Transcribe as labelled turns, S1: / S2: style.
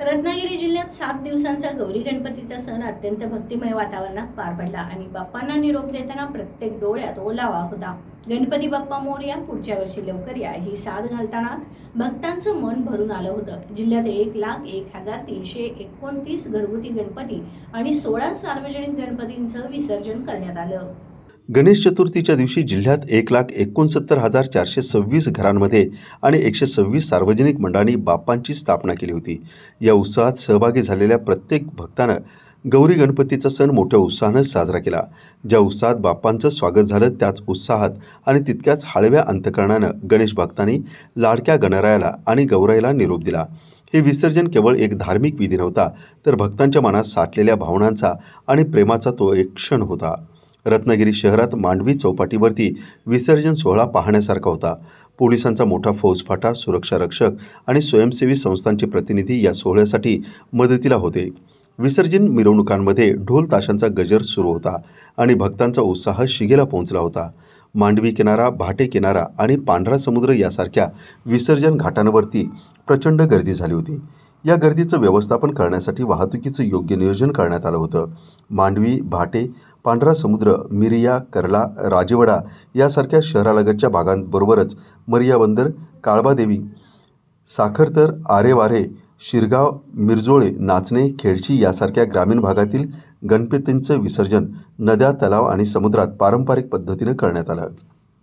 S1: रत्नागिरी जिल्ह्यात सात दिवसांचा गौरी गणपतीचा सण अत्यंत भक्तिमय वातावरणात पार पडला आणि बाप्पांना निरोप देताना प्रत्येक डोळ्यात ओलावा होता. गणपती बाप्पा मोर्या पुढच्या वर्षी लवकर या ही साथ घालताना भक्तांचं मन भरून आलं होतं. जिल्ह्यात एक लाख एक हजार तीनशे एकोणतीस घरगुती गणपती आणि सोळा सार्वजनिक गणपतींचं विसर्जन करण्यात आलं.
S2: गणेश चतुर्थीच्या दिवशी जिल्ह्यात एक लाख एकोणसत्तर हजार चारशे सव्वीस घरांमध्ये आणि एकशे सव्वीस सार्वजनिक मंडळांनी बाप्पांची स्थापना केली होती. या उत्सवात सहभागी झालेल्या प्रत्येक भक्तानं गौरी गणपतीचा सण मोठ्या उत्साहानं साजरा केला. ज्या उत्साहात बाप्पांचं स्वागत झालं त्याच उत्साहात आणि तितक्याच हळव्या अंतकरणानं गणेश भक्तांनी लाडक्या गणरायाला आणि गौराईला निरोप दिला. हे विसर्जन केवळ एक धार्मिक विधी नव्हता तर भक्तांच्या मनात साठलेल्या भावनांचा आणि प्रेमाचा तो एक क्षण होता. रत्नागिरी शहरात मांडवी चौपाटीवरती विसर्जन सोहळा पाहण्यासारखा होता. पोलिसांचा मोठा फौजफाटा सुरक्षा रक्षक आणि स्वयंसेवी संस्थांचे प्रतिनिधी या सोहळ्यासाठी मदतीला होते. विसर्जन मिरवणुकांमध्ये ढोल ताशांचा गजर सुरू होता आणि भक्तांचा उत्साह शिगेला पोहोचला होता. मांडवी किनारा भाटे किनारा आणि पांढरा समुद्र यासारख्या विसर्जन घाटांवरती प्रचंड गर्दी झाली होती. या गर्दीचं व्यवस्थापन करण्यासाठी वाहतुकीचं योग्य नियोजन करण्यात आलं होतं. मांडवी भाटे पांढरा समुद्र मिरिया कर्ला राजवडा यासारख्या शहरालगतच्या भागांबरोबरच मरिया बंदर काळबादेवी साखरतर आरेवारे शिरगाव मिरजोळे नाचणे खेडशी यासारख्या ग्रामीण भागातील गणपतींचं विसर्जन नद्या तलाव आणि समुद्रात पारंपरिक पद्धतीनं करण्यात आलं.